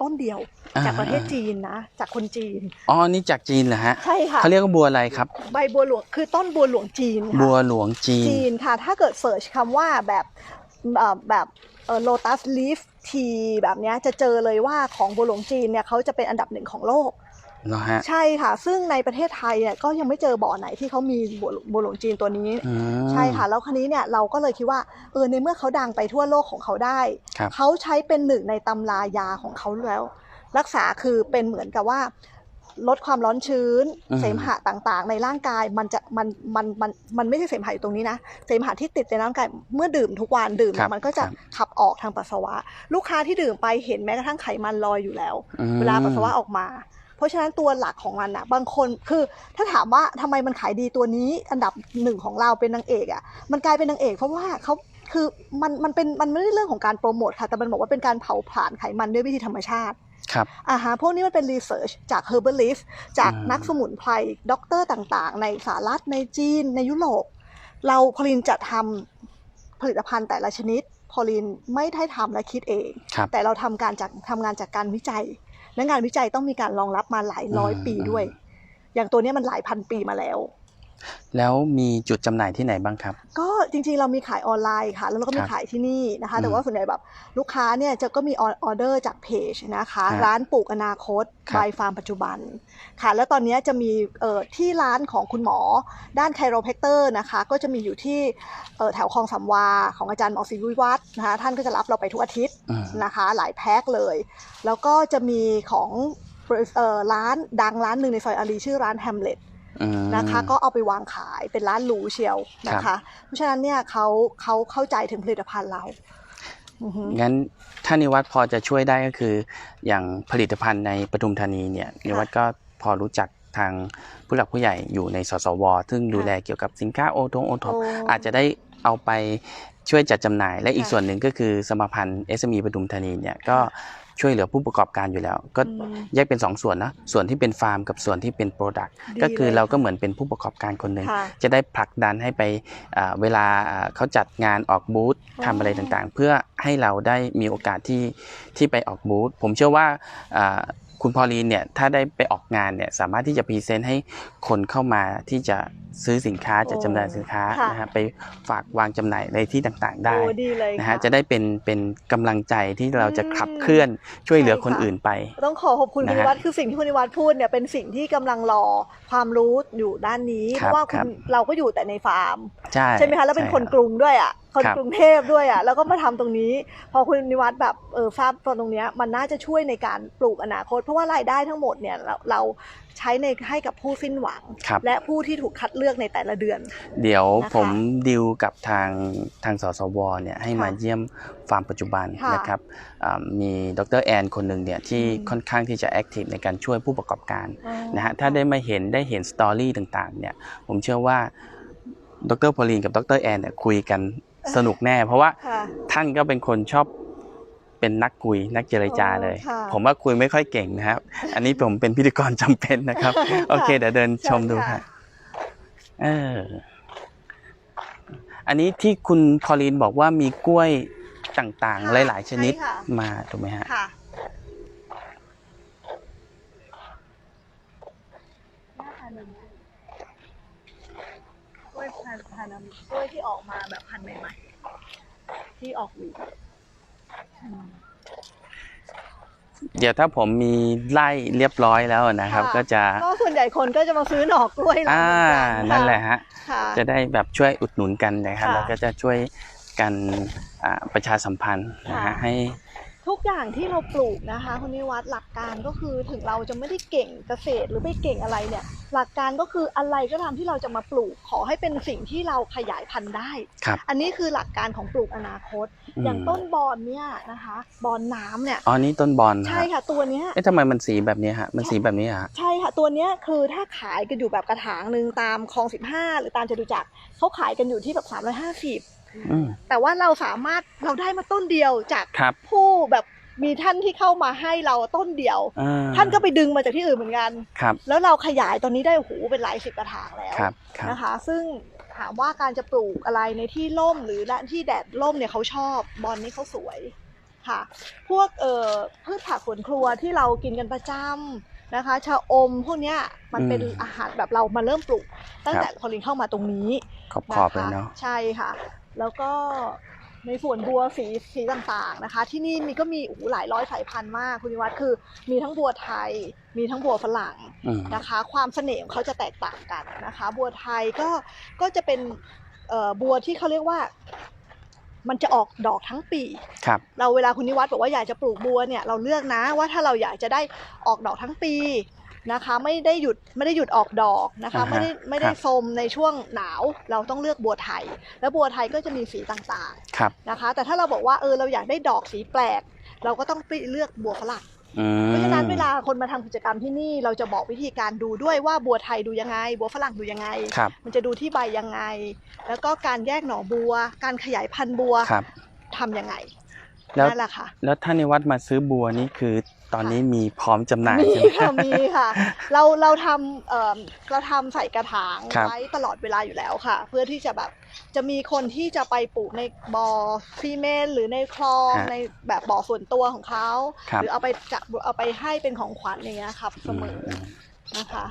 ต้นเดียวอ่าจากประเทศจีนนะ จากคนจีน อ๋อ นี่จากจีนเหรอฮะ ใช่ค่ะเขาเรียกว่าบัวอะไรครับ ใบบัวหลวง คือต้นบัวหลวงจีนค่ะบัวหลวงจีน จีนค่ะ ถ้าเกิดเสิร์ชคำว่าแบบเอ่อแบบโลตัสลีฟทีแบบเนี้ยจะเจอเลยว่าของบัวหลวงจีนเนี่ยเขาจะเป็นอันดับหนึ่งของโลก เหรอฮะใช่ค่ะ ซึ่งในประเทศไทยเนี่ยก็ยังไม่เจอบ่อไหนที่เขามีบัวบัวหลวงจีนตัวนี้อืมใช่ค่ะ แล้วคันนี้เนี่ยเราก็เลยคิดว่าเออในเมื่อเขาดังไปทั่วโลกของเขาได้ครับเขาใช้เป็นหนึ่งในตำรายาของเขาแล้ว รักษาคือเป็นเหมือนกับว่าลดความร้อนชื้นอืมเสมหะต่างๆ ในร่างกายมันจะมันมันมันมันไม่ใช่เสมหะอยู่ตรงนี้นะ เสมหะที่ติดในร่างกายเมื่อดื่มทุกวันดื่มครับมันก็จะครับขับออกทางปัสสาวะ ลูกค้าที่ดื่มไปเห็นแม้กระทั่งไขมันลอยอยู่แล้วอืมเวลาปัสสาวะออกมา เพราะฉะนั้นตัวหลักของมันอะบางคนคือถ้าถามว่าทำไมมันขายดีตัวนี้อันดับหนึ่งของเราเป็นนางเอกอะมันกลายเป็นนางเอกเพราะว่าเขาคือมันมันเป็นมันไม่ได้เรื่องของการโปรโมทค่ะ แต่มันบอกว่าเป็นการเผาผลาญไขมันด้วยวิธีธรรมชาติครับอาหารพวกนี้มันเป็นรีเสิร์ชจาก herbalist จากอืมนักสมุนไพรด็อกเตอร์ต่างๆ ในสหรัฐในจีน ในยุโรป เราพอลินจะทำผลิตภัณฑ์แต่ละชนิด พอลินไม่ได้ทำและคิดเองครับแต่เราทำการจากทำงานจากการวิจัย และงานวิจัยต้องมีการรองรับมาหลายร้อยอืมปีด้วย อย่างตัวเนี้ยมันหลายพันปีมาแล้ว แล้วมีจุดจำหน่ายที่ไหนบ้างครับ ก็จริงๆเรามีขายออนไลน์ค่ะ แล้วเราก็มีครับขายที่นี่นะคะอืมแต่ว่าส่วนใหญ่แบบลูกค้าเนี่ยจะก็มีออเดอร์จากเพจนะคะครับร้านปลูกอนาคตครับบายฟาร์มปัจจุบันค่ะ แล้วตอนนี้จะมีเอ่อที่ร้านของคุณหมอด้านไคโร p พ a เตอร์นะคะ ก็จะมีอยู่ที่เอ่อแถวคลองสามวาของอาจารย์หมอศิวิวัฒน์นะคะท่านก็จะรับเราไปทุกอาทิตย์อืมนะคะ หลายแพ็คเลย แล้วก็จะมีของเอ่อร้านดังร้านหนึ่งในซอยอารีชื่อร้านแฮมเล็ตอืม นะคะ ก็เอาไปวางขายเป็นร้านหรูเชียวนะคะ เพราะฉะนั้นเนี่ยเขาเขาเข้าใจถึงผลิตภัณฑ์เราอือฮึงั้นถ้านิวัฒน์พอจะช่วยได้ก็คือ อย่างผลิตภัณฑ์ในปทุมธานีเนี่ยนิวัฒน์ก็พอรู้จักทางผู้หลักผู้ใหญ่อยู่ในสสว ซึ่งดูแลเกี่ยวกับสินค้าโอทงโอท็อปโอาจจะได้เอาไปช่วยจัดจำหน่าย และอีกค่ะส่วนหนึ่งก็คือสมาพันธ์ SME ปทุมธานีเนี่ยก็ ช่วยเหลือผู้ประกอบการอยู่แล้ว ก็อืมแยกเป็น2ส่วนนะส่วนที่เป็นฟาร์มกับส่วนที่เป็นโปรดักต์ดีก็คือเลยเราก็ค่ะเหมือนเป็นผู้ประกอบการคนหนึ่งค่ะจะได้ผลักดันให้ไปอ่าเวลาอ่าเขาจัดงานออกบูธอ๋อทำอะไรต่างๆ เพื่อให้เราได้มีโอกาสที่ที่ไปออกบูธผมเชื่อว่าอ่า คุณพอลีนเนี่ยถ้าได้ไปออกงานเนี่ยสามารถที่จะพรีเซนต์ให้คนเข้ามาที่จะซื้อสินค้าจะจำหน่ายสินค้าค่ะนะฮะไปฝากวางจำหน่ายในที่ต่างๆได้โอ้ดีเลยนะค่ฮะจะได้เป็นเป็นกำลังใจที่เราจะขับเคลื่อนช่วยเหลือคนอื่นไป ต้องขอขอบคุณนะคุณฮะนิวัฒน์คือสิ่งที่คุณนิวัฒน์พูดเนี่ยเป็นสิ่งที่กำลังรอความรู้อยู่ด้านนี้คเพรับราะว่าคคุรัณบ เราก็อยู่แต่ในฟาร์ม ใช่ใช่ไหมคะแล้วเป็นคนใช่กรุงด้วยอะคนครับกรุงเทพด้วยอะแล้วก็มาทำตรงนี้ พอคุณนิวัฒน์แบบเออทราบตรงเนี้ยมันน่าจะช่วยในการปลูกอนาคต เพราะว่ารายได้ทั้งหมดเนี่ยเราเราใช้ในให้กับผู้สิ้นหวังครับและผู้ที่ถูกคัดเลือกในแต่ละเดือน เดี๋ยวนะคะผมดิวกับทางทางสสวเนี่ยให้มาค่ะเยี่ยมฟาร์มปัจจุบันค่ะนะครับอ่ามีดรแอนคนหนึ่งเนี่ยที่อืมค่อนข้างที่จะแอคทีฟในการช่วยผู้ประกอบการนะฮะถ้าได้มาเห็นได้เห็นสตอรี่ต่างๆเนี่ยผมเชื่อว่าดรพอลีนกับดรแอนเนี่ยคุยกัน สนุกแน่ เพราะว่าค่ะท่านก็เป็นคนชอบเป็นนักคุยนักเจรจาเลยอ๋อค่ะผมว่าคุยไม่ค่อยเก่งนะครับ อันนี้ผมเป็นพิธีกรจำเป็นนะครับ โอเคเดี๋ยวเดินชมดูเชิญค่ะค่ะเอออันนี้ที่คุณพอลีนบอกว่ามีกล้วยต่างค่ะๆหลาย ๆ ชนิดใช่ค่ะมาถูกไหมฮะ ค่ะกล้วยพันธุ์พันธุ์กล้วยที่ออกมาแบบพันธุ์ใหม่ๆ ที่ออกหวีเดี๋ยวถ้าผมมีไล่เรียบร้อยแล้วนะครับ ก็จะก็ส่วนใหญ่คนก็จะมาซื้อหน่อกล้วยเราอ่าเหมือนกันนั่นแหละฮะค่ะจะได้แบบช่วยอุดหนุนกันนะครับค่ะแล้วก็จะช่วยกันอ่าประชาสัมพันธ์นะค่ะฮะให้ ทุกอย่างที่เราปลูกนะคะคุณนิวัฒน์หลักการก็คือถึงเราจะไม่ได้เก่งเกษตรหรือไม่เก่งอะไรเนี่ย หลักการก็คืออะไรก็ตามที่เราจะมาปลูกขอให้เป็นสิ่งที่เราขยายพันธุ์ได้ ครับ อันนี้คือหลักการของปลูกอนาคต อืม อย่างต้นบอนเนี่ยนะคะบอนน้ำเนี่ย อ๋อนี่ต้นบอลใช่ค่ะตัวเนี้ย เอ๊ะทำไมมันสีแบบนี้ฮะ มันสีแบบนี้ฮะ ใช่ค่ะตัวเนี้ยคือถ้าขายกันอยู่แบบกระถางหนึ่งตามคลอง 15 หรือตามจตุจักรเขาขายกันอยู่ที่แบบ350อืม แต่ว่าเราสามารถเราได้มาต้นเดียวจากครับผู้แบบมีท่านที่เข้ามาให้เราต้นเดียวอ่ท่านก็ไปดึงมาจากที่อื่นเหมือนกันครับแล้วเราขยายตอนนี้ได้โอ้โหเป็นหลายสิบกระถางแล้วครับครับนะคะ ซึ่งถามว่าการจะปลูกอะไรในที่ร่มหรือที่แดดร่มเนี่ยเขาชอบบอลนี่เขาสวยค่ะ พวกเอ่อพืชผักสวนครัวที่เรากินกันประจำ นะคะชะอมพวกเนี้ยมันเป็นอืมอาหารแบบเรามาเริ่มปลูก ตั้งครับแต่พอลินเข้ามาตรงนี้ขอบขอบๆเลยเนาะใช่ค่ะ แล้วก็ในส่วนบัวสีสีต่างๆนะคะ ที่นี่มีก็มีโอ้โหหลายร้อยสายพันธุ์มากคุณนิวัฒน์คือมีทั้งบัวไทย มีทั้งบัวฝรั่งอืมนะคะ ความเสน่ห์ของเขาจะแตกต่างกันนะคะ บัวไทยก็ก็จะเป็นเอ่อบัวที่เขาเรียกว่า มันจะออกดอกทั้งปีครับ เราเวลาคุณนิวัฒน์บอกว่าอยากจะปลูกบัวเนี่ยเราเลือกนะว่าถ้าเราอยากจะได้ออกดอกทั้งปีนะคะไม่ได้หยุดไม่ได้หยุดออกดอกนะคะอ่าฮะไม่ได้ไม่ได้ครับ โทรมในช่วงหนาวเราต้องเลือกบัวไทย แล้วบัวไทยก็จะมีสีต่างครับ ๆนะคะ แต่ถ้าเราบอกว่าเออเราอยากได้ดอกสีแปลก เราก็ต้องไปเลือกบัวฝรั่งอืม เพราะฉะนั้นเวลาคนมาทำกิจกรรมที่นี่เราจะบอกวิธีการดูด้วยว่าบัวไทยดูยังไง บัวฝรั่งดูยังไง ครับมันจะดูที่ใบยังไง แล้วก็การแยกหน่อบัว การขยายพันธุ์บัวครับ ทำยังไงแล้วนั่นแหละค่ะ แล้วท่านในวัดมาซื้อบัวนี่คือ ตอนนี้มีพร้อมจำหน่ายมีใช่ไหม ค่ะมีค่ะ เราเราทำเอ่อเราทำใส่กระถางครับ ไว้ตลอดเวลาอยู่แล้วค่ะ เพื่อที่จะแบบจะมีคนที่จะไปปลูกในบ่อซีเมนต์หรือในคลองฮะในแบบบ่อส่วนตัวของเขา ครับหรือเอาไปจะเอาไปให้เป็นของขวัญอย่างเงี้ยครับเสมออือมนะคะ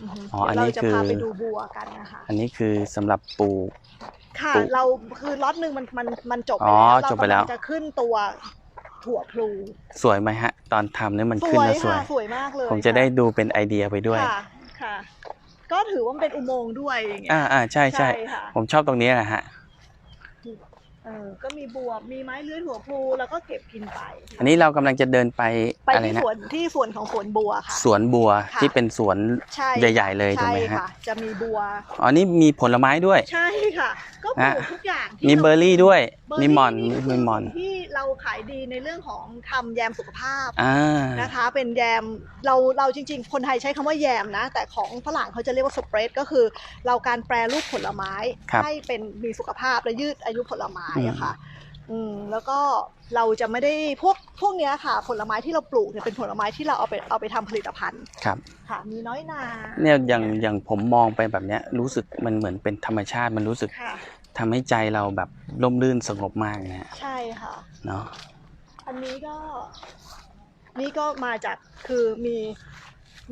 อือฮึอ๋ออันเดี๋ยวนี้เราจะคือ พาไปดูบัวกันนะคะ อันนี้คือสำหรับปลูก ค่ะ ปลูกเราคือล็อตหนึ่งมันมันมันจบไปอ๋อแล้วจบไปแล้ว เรากำงจะขึ้นตัว ถั่วพลูสวยไหมฮะ ตอนทำเนี่ยมันสขึ้นวยแล้วสวค่ะยสวยมากเลยผมจะค่ได้ดูเป็นไอเดียไปด้วย ค่ะค่ะ ก็ถือว่ามันเป็นอุโมงค์ด้วยอย่างเงี้ย อ่าอ่าใช่ใช่ค่ะ ผมชอบตรงนี้แหละฮะ เออก็มีบัวมีไม้เลื้อยหัวพลูแล้วก็เก็บกินไป อันนี้เรากำลังจะเดินไปไปอะไรที่นะสวนที่สวนของสวนบัวค่ะ สวนบัวค่ะ ที่เป็นสวนใช่ใหญ่ ๆ เลยถูกใช่ไหมฮะค่ะ จะมีบัว อ๋อนี่มีผลไม้ด้วย ใช่ค่ะ ก็ปลูฮะกทุกอย่างที่มีเบอร์รี่ด้วย เบอร์มีรี่หมอนนี่คืมีหมอนสิ่งที่เราขายดีในเรื่องของทำแยมสุขภาพอ่านะคะ เป็นแยมเราเราจริง ๆ คนไทยใช้คำว่าแยมนะ แต่ของฝรั่งเขาจะเรียกว่าสเปรดก็คือ เราการแปรรูปผลไม้ครับให้เป็นมีสุขภาพและยืดอายุผลไม้อืมอะค่ะ อืมแล้วก็เราจะไม่ได้พวกพวกเนี้ยค่ะ ผลไม้ที่เราปลูกเนี่ยเป็นผลไม้ที่เราเอาไปเอาไปทำผลิตภัณฑ์ครับ ค่ะ มีน้อยนาเนี่ยอย่างอย่างผมมองไปแบบเนี้ยรู้สึกมันเหมือนเป็นธรรมชาติมันรู้สึกค่ะ ทำให้ใจเราแบบร่มรื่นสงบมากนะฮะใช่ค่ะ เนาะ อันนี้ก็ นี่ก็มาจากคือมี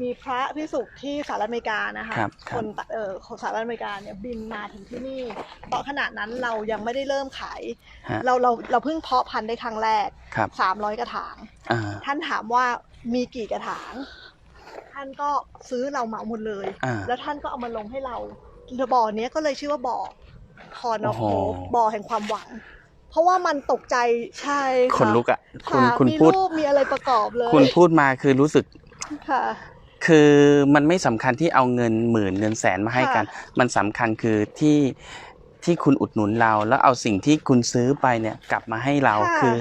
มีพระพิสุที่สหรัฐอเมริกานะคะครับคครับนต่างเออคนสหรัฐอเมริกาเนี่ยบินมาถึงที่นี่ตอนขนาดนั้นเรายังไม่ได้เริ่มขาย ฮะเราเราเราเพิ่งเพาะพันธุ์ได้ครั้งแรก ครับสามร้อยกระถาง อ่าท่านถามว่ามีกี่กระถาง ท่านก็ซื้อเราเหมาหมดเลย อ่า แล้วท่านก็เอามาลงให้เราบ่อเนี้ยก็เลยชื่อว่าบ่อคอนอโอ้โฮโหบ่อแห่งความหวัง เพราะว่ามันตกใจใช่ะคนลุกอะ คุณค่ะคุณมีพูด รูปมีอะไรประกอบเลยคุณพูดมาคือรู้สึกค่ะ คือมันไม่สำคัญที่เอาเงินหมื่นเงินแสนมาให้กันค่ะมันสำคัญคือที่ที่คุณอุดหนุนเรา แล้วเอาสิ่งที่คุณซื้อไปเนี่ยกลับมาให้เราค่ะคือ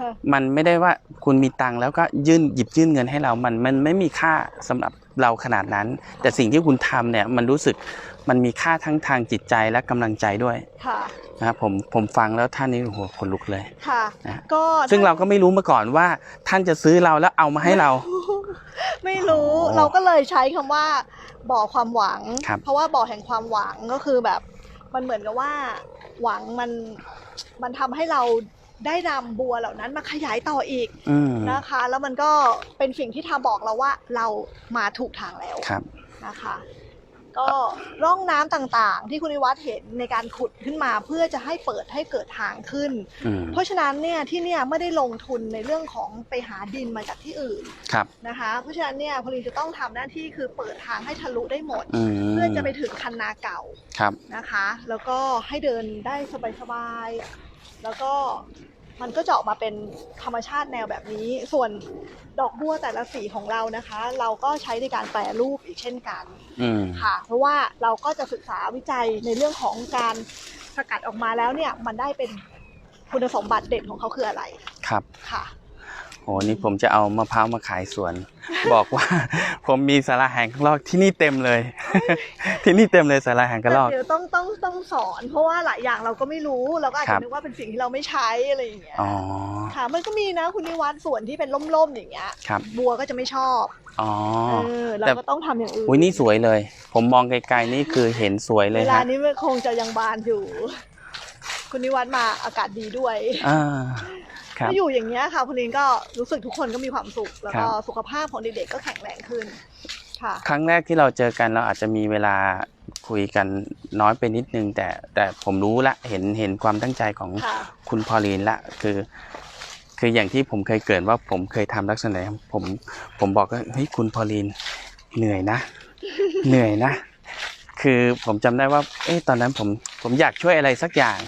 ค่ะมันไม่ได้ว่าคุณมีตังค์แล้วก็ยื่นหยิบยื่นเงินให้เรา มันมันไม่มีค่าสำหรับเราขนาดนั้น แต่สิ่งที่คุณทำเนี่ยมันรู้สึกมันมีค่าทั้งทางจิตใจและกำลังใจด้วยค่ะนะครับผมผมฟังแล้วท่านนี้โอ้โหขนลุกเลยค่ะนะก็ซึ่งเราก็ไม่รู้มาก่อนว่าท่านจะซื้อเราแล้วเอามาให้เรา ไม่รู้อ๋อเราก็เลยใช้คำว่าบ่อความหวัง ครับ เพราะว่าบ่อแห่งความหวังก็คือแบบ มันเหมือนกับว่า หวังมันมันทำให้เราได้นำบัวเหล่านั้นมาขยายต่ออีกอืมนะคะ แล้วมันก็เป็นสิ่งที่ทาบอกเราว่าเรามาถูกทางแล้วครับ นะคะ ก็ร่องน้ำต่างๆ ที่คุณนิวัฒน์เห็นในการขุดขึ้นมาเพื่อจะให้เปิดให้เกิดทางขึ้น อืมเพราะฉะนั้นเนี่ยที่เนี่ยไม่ได้ลงทุนในเรื่องของไปหาดินมาจากที่อื่นครับนะคะ เพราะฉะนั้นเนี่ยพลินจะต้องทำหน้าที่คือเปิดทางให้ทะลุได้หมด อืมเพื่อจะไปถึงคันนาเก่าครับ นะคะ แล้วก็ให้เดินได้สบายๆแล้วก็ มันก็จะออกมาเป็นธรรมชาติแนวแบบนี้ ส่วนดอกบัวแต่ละสีของเรานะคะ เราก็ใช้ในการแปรรูปอีกเช่นกันอืมค่ะ เพราะว่าเราก็จะศึกษาวิจัยในเรื่องของการสกัดออกมาแล้วเนี่ยมันได้เป็นคุณสมบัติเด่นของเขาคืออะไรครับค่ะ โหนี่ผมจะเอามะพร้าวมาขายสวน บอกว่า ผมมีสาราแห่งกระรอกที่นี่เต็มเลย ที่นี่เต็มเลยสาราแห่งกระรอกแต่เดี๋ยวต้องต้องต้องสอน เพราะว่าหลายอย่างเราก็ไม่รู้เราก็อาจครัจะบนึกว่าเป็นสิ่งที่เราไม่ใช้อะไรอย่างเงี้ยอ๋อค่ะมันก็มีนะคุณนิวัฒน์ส่วนที่เป็นล่มๆอย่างเงี้ยครับบัวก็จะไม่ชอบอ๋อเออเราแต่ก็ต้องทำอย่างอื่นอุ้ยนี่สวยเลย ผมมองไกลๆนี่คือเห็นสวยเลเวยลาฮะนี้มันคงจะยังบานอยู่ คุณนิวัฒน์มาอากาศดีด้วยอ่า ครับก็อยู่อย่างเงี้ยค่ะคุณลินก็รู้สึกทุกคนก็มีความสุข แล้วครัก็บสุขภาพของเด็กๆก็แข็งแรงขึ้นค่ะครั้งแรกที่เราเจอกันเราอาจจะมีเวลาคุยกันน้อยไปนิดนึง แต่แต่ผมรู้ละเห็นเห็นความตั้งใจของค่ะคุณพอลีนละคือคืออย่างที่ผมเคยเกริดว่าผมเคยทำลักษณะนั้นผมผมบอกว่าเฮ้ยคุณพอลีนเหนื่อยนะ เหนื่อยนะ คือผมจำได้ว่า เอ๊ะตอนนั้นผมผมอยากช่วยอะไรสักอย่าง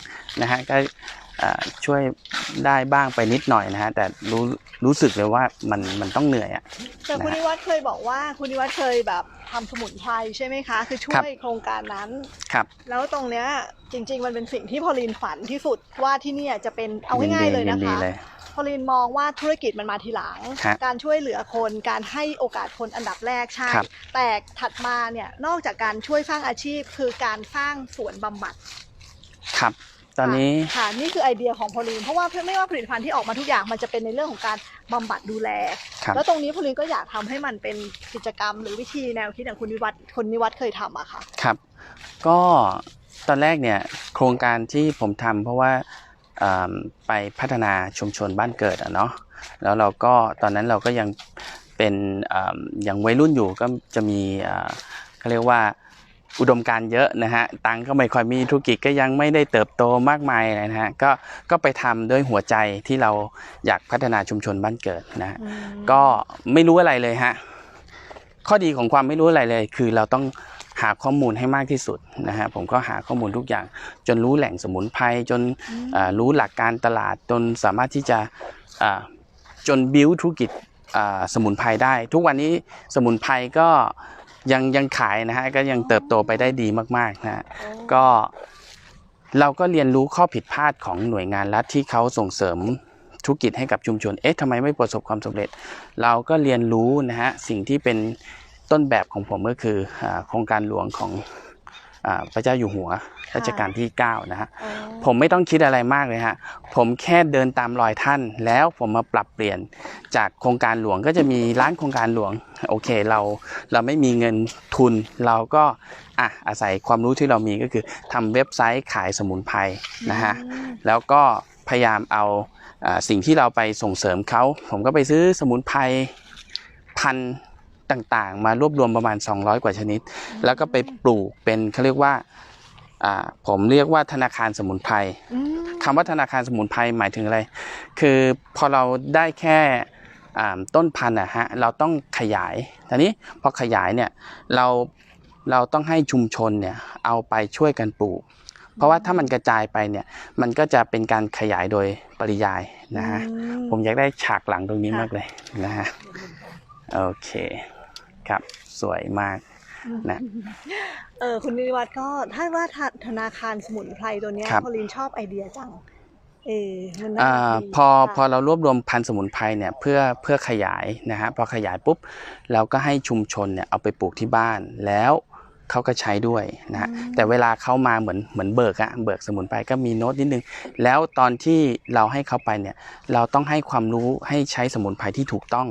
นะฮะก็อ่า ช่วยได้บ้างไปนิดหน่อยนะฮะแต่รู้รู้สึกเลยว่ามันมันต้องเหนื่อยอะ แต่คุณนิวัฒน์เคยบอกว่าคุณนิวัฒน์เคยแบบทำสมุนไพรใช่ไหมคะ คือช่ครัวบยโครงการนั้น ครับ แล้วตรงเนี้ยจริง ๆ มันเป็นสิ่งที่พอลินฝันที่สุดว่าที่เนี่ยจะเป็นเอาง่ายๆเลยนะนดีคะ เลย พอลินมองว่าธุรกิจมันมาทีหลัง ฮะการช่วยเหลือคน การให้โอกาสคนอันดับแรกใช่ ครับ แต่ถัดมาเนี่ยนอกจากการช่วยสร้างอาชีพ คือการสร้างสวนบำบัด ครับ ตอนนี้ค่ะค่ะ นี่คือไอเดียของพอลินเพราะว่าไม่ว่าผลิตภัณฑ์ที่ออกมาทุกอย่างมันจะเป็นในเรื่องของการบำบัดดูแลครับแล้วตรงนี้พอลินก็อยากทำให้มันเป็นกิจกรรม หรือวิธีแนวคิดอย่างคุณนิวัฒน์คุณนิวัฒน์เคยทำอะค่ะครับ ก็ตอนแรกเนี่ยโครงการที่ผมทำเพราะว่าอ่าไปพัฒนาชุมชนบ้านเกิดอะเนาะแล้วเราก็ตอนนั้นเราก็ยังเป็นอ่ายังวัยรุ่นอยู่ก็จะมีอ่าเขาเรียกว่า อุดมการณ์เยอะนะฮะตังค์ก็ไม่ค่อยมีธุรกิจก็ยังไม่ได้เติบโตมากมายอะไรนะฮะก็ก็ไปทำด้วยหัวใจที่เราอยากพัฒนาชุมชนบ้านเกิดนะฮะก็ไม่รู้อะไรเลยฮะข้อดีของความไม่รู้อะไรเลย คือเราต้องหาข้อมูลให้มากที่สุดนะฮะผมก็หาข้อมูลทุกอย่าง จนรู้แหล่งสมุนไพรจนอ่ารู้หลักการตลาดจนสามารถที่จะอ่าจนบิวธุรกิจอ่าสมุนไพรได้ ทุกวันนี้สมุนไพรก็ ยังยังขายนะฮะก็ยังเติบโตไปได้ดีมากๆนะฮะก็เราก็เรียนรู้ข้อผิดพลาดของหน่วยงานรัฐที่เขาส่งเสริมธุรกิจให้กับชุมชน เอ๊ะทำไมไม่ประสบความสำเร็จ เราก็เรียนรู้นะฮะสิ่งที่เป็นต้นแบบของผมก็คืออาโครงการหลวงของอา พระเจ้าอยู่หัวรัชกาลที่9นะฮะอ๋อผมไม่ต้องคิดอะไรมากเลยฮะผมแค่เดินตามรอยท่าน แล้วผมมาปรับเปลี่ยนจากโครงการหลวงก็จะมีร้านโครงการหลวงโอเคเราเราไม่มีเงินทุนเราก็อะอาศัยความรู้ที่เรามีก็คือทำเว็บไซต์ขายสมุนไพรนะฮะอืมแล้วก็พยายามเอาอ่าสิ่งที่เราไปส่งเสริมเขาผมก็ไปซื้อสมุนไพรพันธุ์ ต่างๆ มารวบรวมประมาณ 200 กว่าชนิด แล้วก็ไปปลูกเป็นเขาเรียกว่าอ่าผมเรียกว่าธนาคารสมุนไพรอืมคำว่าธนาคารสมุนไพรหมายถึงอะไร คือพอเราได้แค่อ่าต้นพันธุ์นะฮะเราต้องขยายทีนี้พอขยายเนี่ยเราเราต้องให้ชุมชนเนี่ยเอาไปช่วยกันปลูก เพราะว่าถ้ามันกระจายไปเนี่ยมันก็จะเป็นการขยายโดยปริยายนะฮะอืผมอยากได้ฉากหลังตรงนี้ค่ะมากเลยนะฮะโอเค ครับ สวยมากนะเออคุณนิวัฒน์ก็ถ้าว่าธาธนาคารสมุนไพรตัวเนี้ยครับพอลินชอบไอเดียจังเออมันน่าอ่ารักดีพอค่ะพอเรารวบรวมพันธุ์สมุนไพรเนี่ยเพื่อเพื่อขยายนะฮะพอขยายปุ๊บเราก็ให้ชุมชนเนี่ยเอาไปปลูกที่บ้านแล้วเขาก็ใช้ด้วยนะฮะอืมแต่เวลาเข้ามาเหมือนเหมือนเบิกอะเบิกสมุนไพรก็มีโน้ตนิดนึง แล้วตอนที่เราให้เขาไปเนี่ยเราต้องให้ความรู้ให้ใช้สมุนไพรที่ถูกต้อง